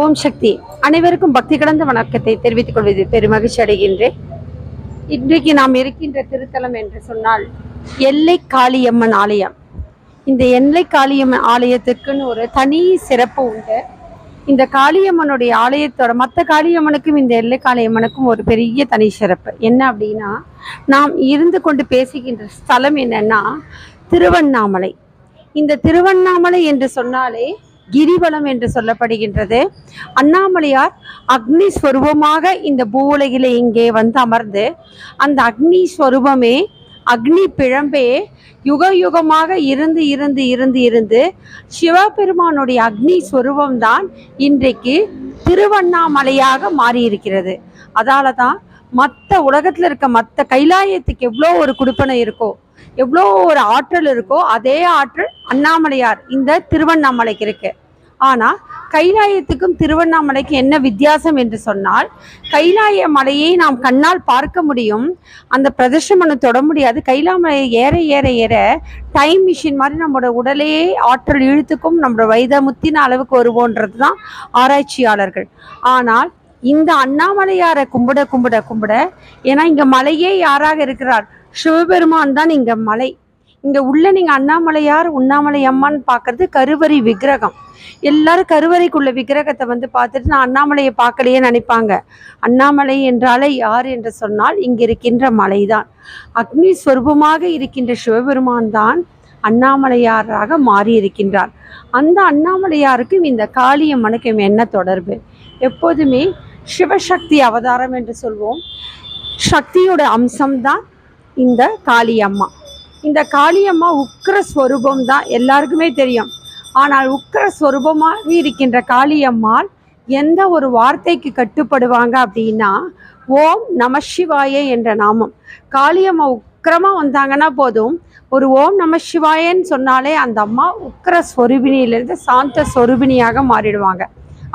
ஓம் சக்தி. அனைவருக்கும் பக்தி கடந்த வணக்கத்தை தெரிவித்துக் கொள்வது பெருமகிழ்ச்சி அடைகின்றேன். இன்றைக்கு நாம் இருக்கின்ற திருத்தலம் என்று சொன்னால் எல்லை காளியம்மன் ஆலயம். இந்த எல்லை காளியம்மன் ஆலயத்துக்குன்னு ஒரு தனி சிறப்பு உண்டு. இந்த காளியம்மனுடைய ஆலயத்தோட மற்ற காளியம்மனுக்கும் இந்த எல்லை காளியம்மனுக்கும் ஒரு பெரிய தனி சிறப்பு. என்ன அப்படின்னா நாம் இருந்து கொண்டு பேசுகின்ற ஸ்தலம் என்னன்னா திருவண்ணாமலை. இந்த திருவண்ணாமலை என்று சொன்னாலே கிரிவலம் என்று சொல்லப்படுகின்றது. அண்ணாமலையார் அக்னி ஸ்வரூபமாக இந்த பூவுலகிலே இங்கே வந்து அமர்ந்து அந்த அக்னி ஸ்வரூபமே அக்னி பிழம்பே யுக யுகமாக இருந்து இருந்து இருந்து இருந்து சிவபெருமானுடைய அக்னி ஸ்வரூபம்தான் இன்றைக்கு திருவண்ணாமலையாக மாறியிருக்கிறது. அதால தான் மற்ற உலகத்தில் இருக்க மற்ற கைலாயத்துக்கு எவ்வளோ ஒரு குடுப்பனை இருக்கோ எவ்வளோ ஒரு ஆற்றல் இருக்கோ அதே ஆற்றல் அண்ணாமலையார் இந்த திருவண்ணாமலைக்கு இருக்கு. ஆனால் கைலாயத்துக்கும் திருவண்ணாமலைக்கு என்ன வித்தியாசம் என்று சொன்னால் கைலாய மலையை நாம் கண்ணால் பார்க்க முடியும். அந்த பிரதர்ஷனம் தொட முடியாது. கைலாமலை ஏற ஏற ஏற டைம் மிஷின் மாதிரி நம்மளோட உடலையே ஆற்றல் இழுத்துக்கும் நம்மளோட வயதை முத்தின அளவுக்கு வருவோன்றது தான் ஆராய்ச்சியாளர்கள். ஆனால் இந்த அண்ணாமலையாரை கும்பிட கும்பிட கும்பிட ஏன்னா இங்கே மலையே யாராக இருக்கிறார்? சிவபெருமான் தான் இங்க மலை. இங்க உள்ள நீங்க அண்ணாமலையார் உண்ணாமலை அம்மான்னு பாக்குறது கருவறை விக்கிரகம். எல்லாரும் கருவறைக்குள்ள விக்கிரகத்தை வந்து பார்த்துட்டு நான் அண்ணாமலையை பார்க்கலையே நினைப்பாங்க. அண்ணாமலை என்றாலே யார் என்று சொன்னால் இங்க இருக்கின்ற மலைதான். அக்னி ஸ்வரூபமாக இருக்கின்ற சிவபெருமான் தான் அண்ணாமலையாராக மாறி இருக்கின்றார் அந்த அண்ணாமலையாருக்கும் இந்த காளியம்மனுக்கும் என்ன தொடர்பு? எப்போதுமே சிவசக்தி அவதாரம் என்று சொல்வோம். சக்தியோட அம்சம்தான் இந்த காளியம்மா. இந்த காளியம்மா உக்கிர ஸ்வரூபம் தான் எல்லாருக்குமே தெரியும். ஆனால் உக்கிர ஸ்வரூபமாக இருக்கின்ற காளியம்மாள் எந்த ஒரு வார்த்தைக்கு கட்டுப்படுவாங்க அப்படின்னா ஓம் நமசிவாய என்ற நாமம். காளியம்மா உக்கிரமாக வந்தாங்கன்னா போதும். ஒரு ஓம் நமசிவாயன்னு சொன்னாலே அந்த அம்மா உக்கிர ஸ்வரூபினியிலேருந்து சாந்த ஸ்வரூபினியாக மாறிடுவாங்க.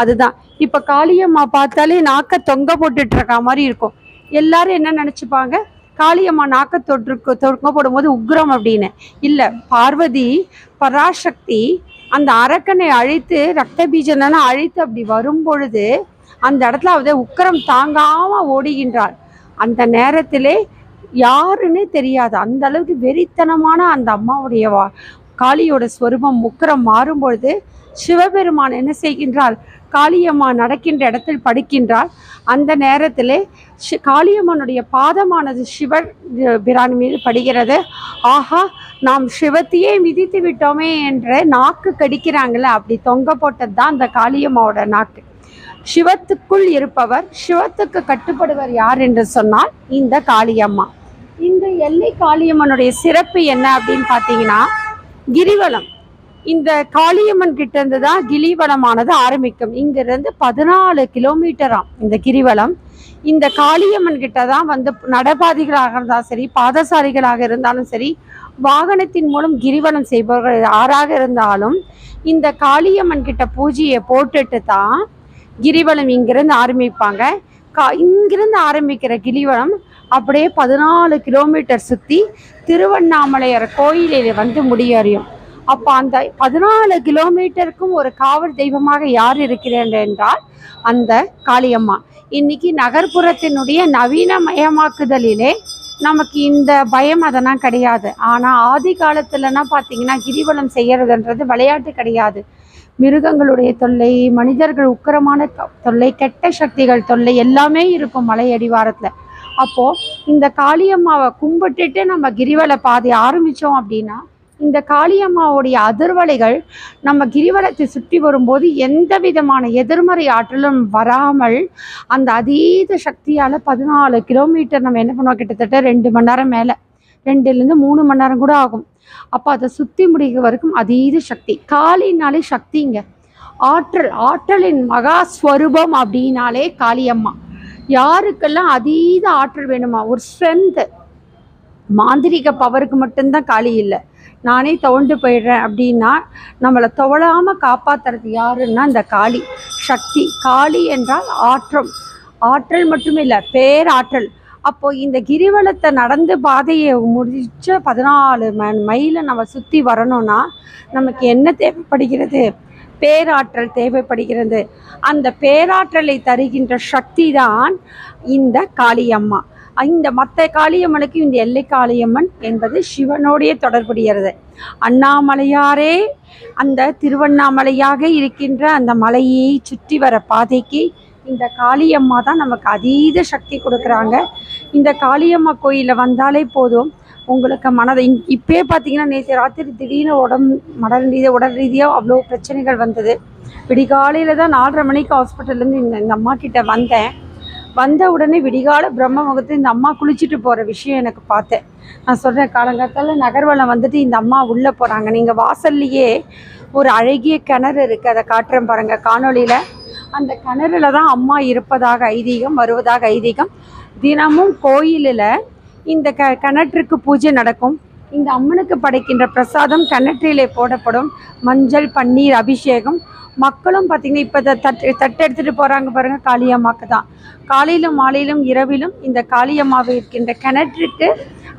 அதுதான். இப்போ காளியம்மா பார்த்தாலே நாக்க தொங்க போட்டுட்ருக்கா மாதிரி இருக்கும். எல்லாரும் என்ன நினச்சிப்பாங்க? காளியம்மா நாக்க தொற்று தொங்க போடும்போது உக்ரம் அப்படின்னு. இல்லை பார்வதி பராசக்தி அந்த அரக்கனை அழித்து ரத்த பீஜனனை அழித்து அப்படி வரும் பொழுது அந்த இடத்துல அவ உக்கரம் தாங்காமல் ஓடுகின்றாள் அந்த நேரத்திலே யாருன்னே தெரியாது. அந்த அளவுக்கு வெறித்தனமான அந்த அம்மாவுடைய வா காளியோட ஸ்வரூபம் உக்கரம் மாறும் பொழுது சிவபெருமான் என்ன செய்கின்றாள் காளியம்மா நடக்கின்ற இடத்தில் படுக்கின்றாள். அந்த நேரத்திலே ஷி காளியம்மனுடைய பாதமானது சிவ பிரான் மீது படுகிறது. ஆஹா நாம் சிவத்தையே மிதித்து விட்டோமே என்ற நாக்கு கடிக்கிறாங்களே அப்படி தொங்க போட்டது தான் அந்த காளியம்மாவோட நாக்கு. சிவத்துக்குள் இருப்பவர் சிவத்துக்கு கட்டுப்படுவர் யார் என்று சொன்னால் இந்த காளியம்மா. இந்த எல்லை காளியம்மனுடைய சிறப்பு என்ன அப்படின்னு பார்த்தீங்கன்னா கிரிவலம். இந்த காளியம்மன் கிட்ட இருந்து தான் கிரிவலமானது ஆரம்பிக்கும். இங்கிருந்து பதினாலு கிலோமீட்டராம் இந்த கிரிவலம். இந்த காளியம்மன் கிட்ட தான் வந்து நடபாதிகளாக இருந்தாலும் சரி பாதசாரிகளாக இருந்தாலும் சரி வாகனத்தின் மூலம் கிரிவலம் செய்பவர்கள் யாராக இருந்தாலும் இந்த காளியம்மன் கிட்ட பூஜையை போட்டுட்டு தான் கிரிவலம் இங்கிருந்து ஆரம்பிப்பாங்க. கா இங்கிருந்து ஆரம்பிக்கிற கிரிவலம் அப்படியே பதினாலு கிலோமீட்டர் சுற்றி திருவண்ணாமலையார் கோயிலில் வந்து முடியறியும். அப்போ அந்த பதினாலு கிலோமீட்டருக்கும் ஒரு காவல் தெய்வமாக யார் இருக்கிறார் என்றால் அந்த காளியம்மா. இன்னைக்கு நகர்ப்புறத்தினுடைய நவீனமயமாக்குதலிலே நமக்கு இந்த பயம் அதெல்லாம் கிடையாது. ஆனால் ஆதி காலத்துலன்னா பார்த்தீங்கன்னா கிரிவலம் செய்யறதுன்றது விளையாட்டு கிடையாது. மிருகங்களுடைய தொல்லை மனிதர்கள் உக்கரமான தொல்லை கெட்ட சக்திகள் தொல்லை எல்லாமே இருக்கும் மலை அடிவாரத்தில். அப்போ இந்த காளியம்மாவை கும்பிட்டுட்டு நம்ம கிரிவல பாதை ஆரம்பிச்சோம் அப்படின்னா இந்த காளியம்மாவுடைய அதிர்வலைகள் நம்ம கிரிவலத்தை சுற்றி வரும்போது எந்த விதமான எதிர்மறை ஆற்றலும் வராமல் அந்த அதீத சக்தியால் பதினாலு கிலோமீட்டர் நம்ம என்ன பண்ணுவோம்? கிட்டத்தட்ட ரெண்டு மணி நேரம் மேலே. ரெண்டுலேருந்து மூணு மணி நேரம் கூட ஆகும். அப்போ அதை சுற்றி முடிக்க வரைக்கும் அதீத சக்தி. காளினாலே சக்திங்க. ஆற்றல் ஆற்றலின் மகா ஸ்வரூபம் அப்படின்னாலே காளியம்மா. யாருக்கெல்லாம் அதீத ஆற்றல் வேணுமா? ஒரு ஸ்ட்ரென்த்து மாந்திரிக பவருக்கு மட்டும்தான் காளி இல்லை. நானே துவண்டு போயிடுறேன் அப்படின்னா நம்மளை துவளாமல் காப்பாத்துறது யாருன்னா இந்த காளி. சக்தி. காளி என்றால் ஆற்றம் ஆற்றல் மட்டும் இல்லை பேராற்றல். அப்போது இந்த கிரிவலத்தை நடந்து பாதையை முடிச்ச பதினாலு ம மைலை நம்ம சுற்றி வரணும்னா நமக்கு என்ன தேவைப்படுகிறது? பேராற்றல் தேவைப்படுகிறது. அந்த பேராற்றலை தருகின்ற சக்தி தான் இந்த காளியம்மா. இந்த மற்ற காளியம்மனுக்கு இந்த எல்லை காளியம்மன் என்பது சிவனோடைய தொடர்புடையது. அண்ணாமலையாரே அந்த திருவண்ணாமலையாக இருக்கின்ற அந்த மலையை சுற்றி வர பாதைக்கு இந்த காளியம்மா தான் நமக்கு அதீத சக்தி கொடுக்குறாங்க. இந்த காளியம்மா கோயிலில் வந்தாலே போதும். உங்களுக்கு மனதை இப்பயே பார்த்தீங்கன்னா நேற்று ராத்திரி திடீர்னு உடம்பு மடல் ரீதியாக உடல் ரீதியாக அவ்வளோ பிரச்சனைகள் வந்தது. விடிகாலையில் தான் நாலரை மணிக்கு ஹாஸ்பிட்டல்லேருந்து இந்த இந்த அம்மா கிட்ட வந்தேன். வந்த உடனே விடிகால பிரம்ம முகத்து இந்த அம்மா குளிச்சுட்டு போகிற விஷயம் எனக்கு பார்த்தேன். நான் சொல்கிறேன் காலங்காத்தால நகர்வலம் வந்துட்டு இந்த அம்மா உள்ளே போகிறாங்க நீங்கள் வாசல்லையே ஒரு அழகிய கிணறு இருக்குது அதை காட்டுறேன் பாருங்கள் காணொளியில் அந்த கிணறுல தான் அம்மா இருப்பதாக ஐதீகம் வருவதாக ஐதீகம். தினமும் கோயிலில் இந்த க கிணற்றுக்கு பூஜை நடக்கும். இந்த அம்மனுக்கு படைக்கின்ற பிரசாதம் கிணற்றிலே போடப்படும். மஞ்சள் பன்னீர் அபிஷேகம். மக்களும் பார்த்தீங்கன்னா இப்போ தட்டு தட்டு எடுத்துகிட்டு போகிறாங்க பாருங்கள் காளியம்மாவுக்கு தான் காலையிலும் மாலையிலும் இரவிலும் இந்த காளியம்மாவை இருக்கின்ற கிணற்றுக்கு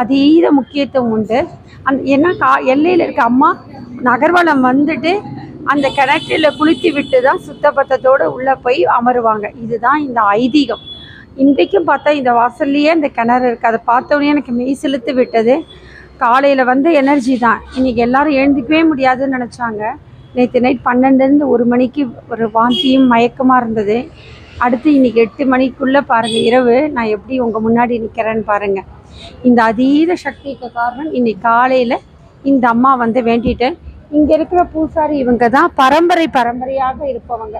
அதீத முக்கியத்துவம் உண்டு. அந் ஏன்னா கா எல்லையில் இருக்க அம்மா நகர்வலம் வந்துட்டு அந்த கிணற்றில் குளித்து விட்டு தான் சுத்தபத்தத்தோடு உள்ளே போய் அமருவாங்க. இதுதான் இந்த ஐதீகம். இன்றைக்கும் பார்த்தா இந்த வாசல்லையே இந்த கிணறு இருக்குது அதை பார்த்தோன்னே எனக்கு மெய் செலுத்து விட்டது. காலையில் வந்து எனர்ஜி தான். இன்றைக்கி எல்லாரும் எழுந்திக்கவே முடியாதுன்னு நினச்சாங்க. நேற்று நைட் பன்னெண்டுலேருந்து ஒரு மணிக்கு ஒரு வாந்தியும் மயக்கமாக இருந்தது. அடுத்து இன்றைக்கி எட்டு மணிக்குள்ளே பாருங்கள் இரவு. நான் எப்படி உங்கள் முன்னாடி நிற்கிறேன்னு பாருங்கள் இந்த அதீத சக்திக்கு காரணம் இன்னைக்கு காலையில் இந்த அம்மா வந்து வேண்டிட்டேன் இங்கே இருக்கிற பூசாரி இவங்க தான் பரம்பரை பரம்பரையாக இருப்பவங்க.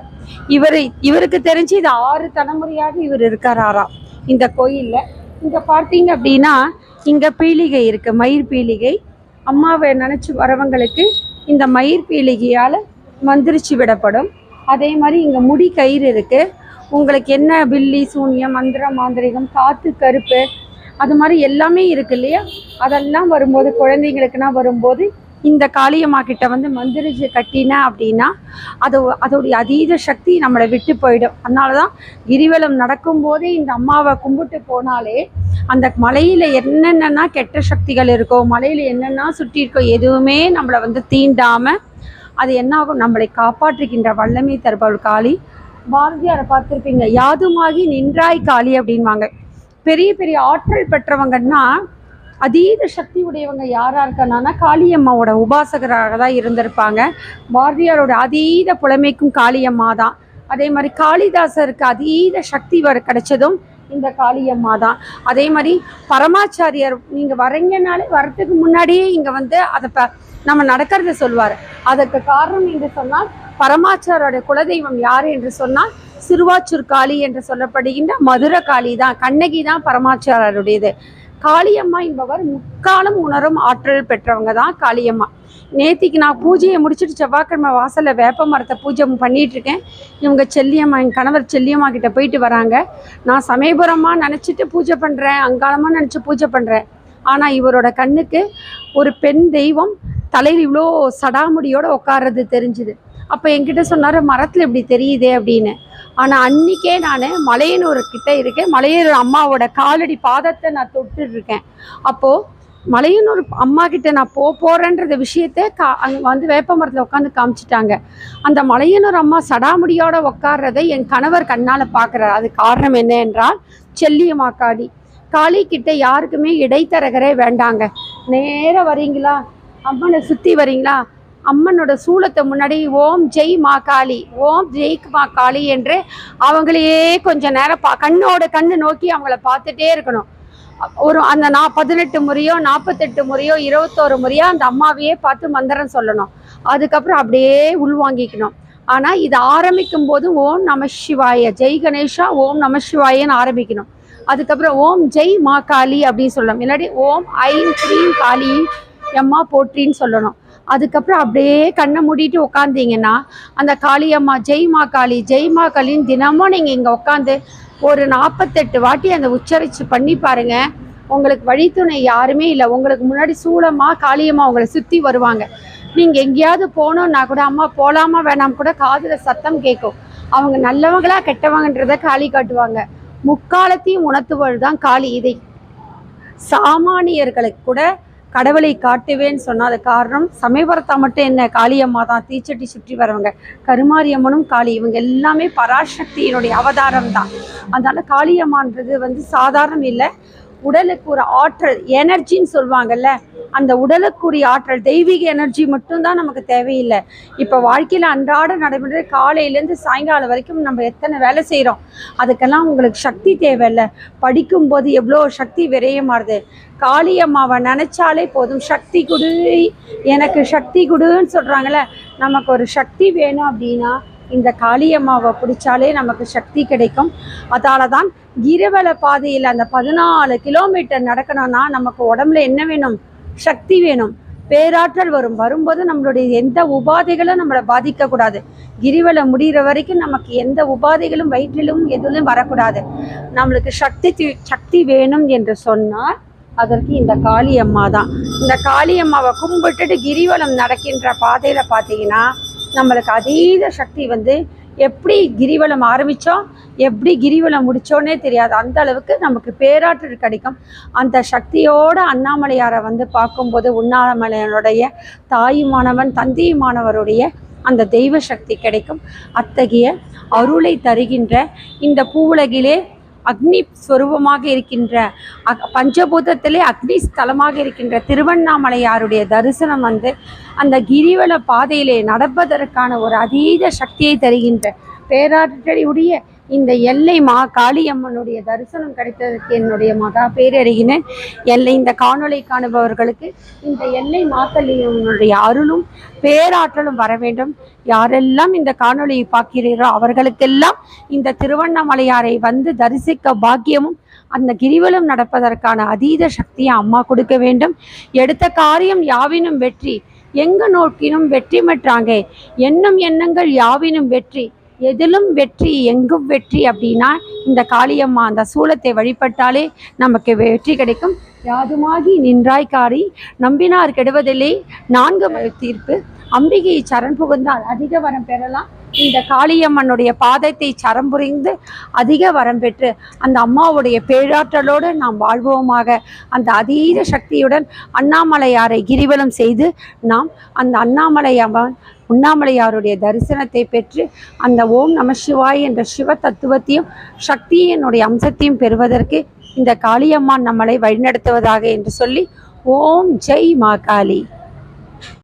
இவர் இவருக்கு தெரிஞ்சு இது ஆறு தலைமுறையாக இவர் இருக்காராம் இந்த கோயிலில். இங்கே பார்த்தீங்க அப்படின்னா இங்கே பீலிகை இருக்குது மயிர் பீலிகை. அம்மாவை நினச்சி வரவங்களுக்கு இந்த மயிர் பீலிகையால் மந்திரிச்சு விடப்படும். அதே மாதிரி இங்கே முடி கயிறு இருக்குது உங்களுக்கு என்ன பில்லி சூன்யம் மந்திரம் மாந்திரிகம் காற்று கருப்பு அது மாதிரி எல்லாமே இருக்கு இல்லையா? அதெல்லாம் வரும்போது குழந்தைங்களுக்குனா வரும்போது இந்த காளியம்மா கிட்ட வந்து மந்திரிச்சு கட்டின அப்படின்னா அது அதோடைய அதீத சக்தி நம்மளை விட்டு போயிடும். அதனால தான் கிரிவலம் நடக்கும்போதே இந்த அம்மாவை கும்பிட்டு போனாலே அந்த மலையில் என்னென்னா கெட்ட சக்திகள் இருக்கோ மலையில் என்னென்னா சுற்றி இருக்கோ எதுவுமே நம்மளை வந்து தீண்டாமல் அது என்ன ஆகும் நம்மளை காப்பாற்றுகின்ற வல்லமை தருபவள் காளி. பாரதியாரை பார்த்துருப்பீங்க யாதுமாகி நின்றாய் காளி அப்படின்வாங்க. பெரிய பெரிய ஆற்றல் பெற்றவங்கன்னா அதீத சக்தி உடையவங்க யாராக இருக்கானா காளியம்மாவோட உபாசகராக தான் இருந்திருப்பாங்க. பாரதியாரோட அதீத புலமைக்கும் காளியம்மா தான் அதே மாதிரி காளிதாசருக்கு அதீத சக்தி வர கிடைச்சதும் இந்த காளியம்மா தான். அதே மாதிரி பரமாச்சாரியார் நீங்கள் வரீங்கனாலே வரத்துக்கு முன்னாடியே இங்கே வந்து அதை ப நம்ம நடக்கிறத சொல்வார். அதற்கு காரணம் என்று சொன்னால் பரமாச்சாரோட குலதெய்வம் யார் என்று சொன்னால் சிறுவாச்சூர் காளி என்று சொல்லப்படுகின்ற மதுர காளி தான் கண்ணகி தான் பரமாச்சாரருடையது காளியம்மா என்பவர் முக்காலம் உணரும் ஆற்றல் பெற்றவங்க தான் காளியம்மா. நேத்திக்கு நான் பூஜையை முடிச்சுட்டு செவ்வாய்க்கிழமை வாசலில் வேப்ப மரத்தை பூஜை பண்ணிட்டு இருக்கேன். இவங்க செல்லியம்மா என் கணவர் செல்லியம்மா கிட்ட போயிட்டு வராங்க. நான் சமயபுரமாக நினச்சிட்டு பூஜை பண்ணுறேன் அங்காளமாக நினச்சி பூஜை பண்ணுறேன் ஆனால் இவரோட கண்ணுக்கு ஒரு பெண் தெய்வம் தலையில் இவ்வளோ சடாமுடியோடு உட்கார்றது தெரிஞ்சுது. அப்போ என்கிட்ட சொன்னார் மரத்தில் இப்படி தெரியுதே அப்படின்னு. ஆனால் அன்னைக்கே நான் மலையனூர் கிட்ட இருக்கேன். மலையனூர் அம்மாவோட காலடி பாதத்தை நான் தொட்டுட்டு இருக்கேன் அப்போது மலையனூர் அம்மா கிட்ட நான் போ போகிறேன்ற விஷயத்த கா அங்கே வந்து வேப்ப மரத்தில் உட்காந்து காமிச்சிட்டாங்க. அந்த மலையனூர் அம்மா சடாமுடியோட உட்கார்றதை என் கணவர் கண்ணால் பார்க்குறாரு அது காரணம் என்ன என்றால் செல்லியம்மா காளி. காளி கிட்ட யாருக்குமே இடைத்தரகரே வேண்டாங்க. நேராக வரீங்களா? அம்மனை சுற்றி வரீங்களா? அம்மனோட சூளத்தை முன்னாடி ஓம் ஜெய் மா காளி ஓம் ஜெய் மா காளி என்று அவங்களையே கொஞ்ச நேரம் பா கண்ணோட கண்ணு நோக்கி அவங்கள பார்த்துட்டே இருக்கணும். ஒரு அந்த நா பதினெட்டு முறையோ நாற்பத்தெட்டு முறையோ இருபத்தோரு முறையோ அந்த அம்மாவையே பார்த்து மந்திரம் சொல்லணும். அதுக்கப்புறம் அப்படியே உள்வாங்கிக்கணும் ஆனால் இது ஆரம்பிக்கும் போது ஓம் நம சிவாய ஜெய் கணேஷா ஓம் நம சிவாயன்னு ஆரம்பிக்கணும். அதுக்கப்புறம் ஓம் ஜெய் மா காளி அப்படின்னு சொல்லணும். இல்லாட்டி ஓம் ஐம் க்ரீம் காளி எம்மா போற்றின்னு சொல்லணும். அதுக்கப்புறம் அப்படியே கண்ணை மூடிட்டு உட்காந்தீங்கன்னா அந்த காளியம்மா ஜெய்மா காளி ஜெய்மா காளின்னு தினமும் நீங்கள் இங்கே உட்காந்து ஒரு நாற்பத்தெட்டு வாட்டி அந்த உச்சரிச்சு பண்ணி பாருங்க. உங்களுக்கு வழித்துணை யாருமே இல்லை. உங்களுக்கு முன்னாடி சூளமாக காளியம்மா உங்களை சுற்றி வருவாங்க. நீங்கள் எங்கேயாவது போகணுன்னா கூட அம்மா போகலாமா வேணாம் கூட காதில் சத்தம் கேட்கும். அவங்க நல்லவங்களா கெட்டவங்கன்றத காளி காட்டுவாங்க. முக்காலத்தையும் உணர்த்துவது தான் காளி இதை. சாமானியர்களுக்கு கூட கடவுளை காட்டுவேன்னு சொன்ன காரணம். சமயபுரத்தா மட்டும் என்ன காளியம்மா தான் தீச்சட்டி சுற்றி வரவங்க. கருமாரியம்மனும் காளி இவங்க எல்லாமே பராசக்தியினுடைய அவதாரம் தான் அதனால காளியம்மான்றது வந்து சாதாரணம் இல்லை. உடலுக்கு ஒரு ஆற்றல் எனர்ஜின்னு சொல்லுவாங்கல்ல அந்த உடலுக்குரிய ஆற்றல் தெய்வீக எனர்ஜி மட்டும்தான் நமக்கு தேவையில்லை. இப்போ வாழ்க்கையில் அன்றாட நடைபெற காலையிலேருந்து சாயங்காலம் வரைக்கும் நம்ம எத்தனை வேலை செய்கிறோம் அதுக்கெல்லாம் உங்களுக்கு சக்தி தேவையில்லை. படிக்கும்போது எவ்வளோ சக்தி விரயமாறுது. காளியம்மாவை நினச்சாலே போதும். சக்தி கொடு எனக்கு சக்தி கொடுன்னு சொல்கிறாங்களே நமக்கு ஒரு சக்தி வேணும் அப்படின்னா இந்த காளியம்மாவை பிடிச்சாலே நமக்கு சக்தி கிடைக்கும். அதால தான் கிரிவல பாதையில் அந்த பதினாலு கிலோமீட்டர் நடக்கணும்னா நமக்கு உடம்புல என்ன வேணும்? சக்தி வேணும். பேராற்றல் வரும். வரும்போது நம்மளுடைய எந்த உபாதைகளும் நம்மளை பாதிக்கக்கூடாது. கிரிவலம் முடிகிற வரைக்கும் நமக்கு எந்த உபாதைகளும் வயிற்றிலும் எதுவும் வரக்கூடாது. நம்மளுக்கு சக்தி சக்தி வேணும் என்று சொன்னால் அதற்கு இந்த காளியம்மா தான் இந்த காளியம்மாவை கும்பிட்டுட்டு கிரிவலம் நடக்கின்ற பாதையில் பார்த்தீங்கன்னா நம்மளுக்கு அதீத சக்தி வந்து எப்படி கிரிவலம் ஆரம்பித்தோம் எப்படி கிரிவலம் முடித்தோன்னே தெரியாது. அந்த அளவுக்கு நமக்கு பேராற்றல் கிடைக்கும். அந்த சக்தியோட அண்ணாமலையாரை வந்து பார்க்கும்போது உண்ணாமலையனுடைய தாயுமானவன் தந்தையுமானவருடைய அந்த தெய்வ சக்தி கிடைக்கும். அத்தகைய அருளை தருகின்ற இந்த பூவுலகிலே அக்னி ஸ்வரூபமாக இருக்கின்ற அக் பஞ்சபூதத்திலே அக்னி ஸ்தலமாக இருக்கின்ற திருவண்ணாமலையாருடைய தரிசனம் வந்து அந்த கிரிவல பாதையிலே நடப்பதற்கான ஒரு அதீத சக்தியை தருகின்ற பேராற்றலுடைய இந்த எல்லை மா காளியம்மனுடைய தரிசனம் கிடைத்ததற்கு என்னுடைய மகா பேரறிகினேன் எல்லை இந்த காணொளி காணுபவர்களுக்கு இந்த எல்லை மாத்தல்லியம்மனுடைய அருளும் பேராற்றலும் வர வேண்டும். யாரெல்லாம் இந்த காணொளியை பார்க்கிறீர்களோ அவர்களுக்கெல்லாம் இந்த திருவண்ணாமலையாரை வந்து தரிசிக்க பாக்கியமும் அந்த கிரிவலம் நடப்பதற்கான அதீத சக்தியை அம்மா கொடுக்க வேண்டும். எடுத்த காரியம் யாவினும் வெற்றி எங்கு நோக்கினும் வெற்றி பெற்றாங்க. எண்ணும் எண்ணங்கள் யாவினும் வெற்றி எதிலும் வெற்றி எங்கும் வெற்றி அப்படின்னா இந்த காளியம்மா அந்த சூலத்தை வழிபட்டாலே நமக்கு வெற்றி கிடைக்கும். யாதுமாகி நின்றாய்காரி நம்பினார் கெடுவதில்லை நான்கு தீர்ப்பு. அம்பிகையை சரண் புகுந்தால் அதிக வரம் பெறலாம். இந்த காளியம்மனுடைய பாதத்தை சரம் புரிந்து அதிக வரம் பெற்று அந்த அம்மாவுடைய பேராற்றலோடு நாம் வாழ்வோமாக. அந்த அதீத சக்தியுடன் அண்ணாமலையாரை கிரிவலம் செய்து நாம் அந்த அண்ணாமலை அம்மன் உண்ணாமலையாருடைய தரிசனத்தை பெற்று அந்த ஓம் நம சிவாய் என்ற சிவ தத்துவத்தையும் சக்தியினுடைய அம்சத்தையும் பெறுவதற்கு இந்த காளியம்மான் நம்மளை வழிநடத்துவதாக என்று சொல்லி ஓம் ஜெய் மா காளி.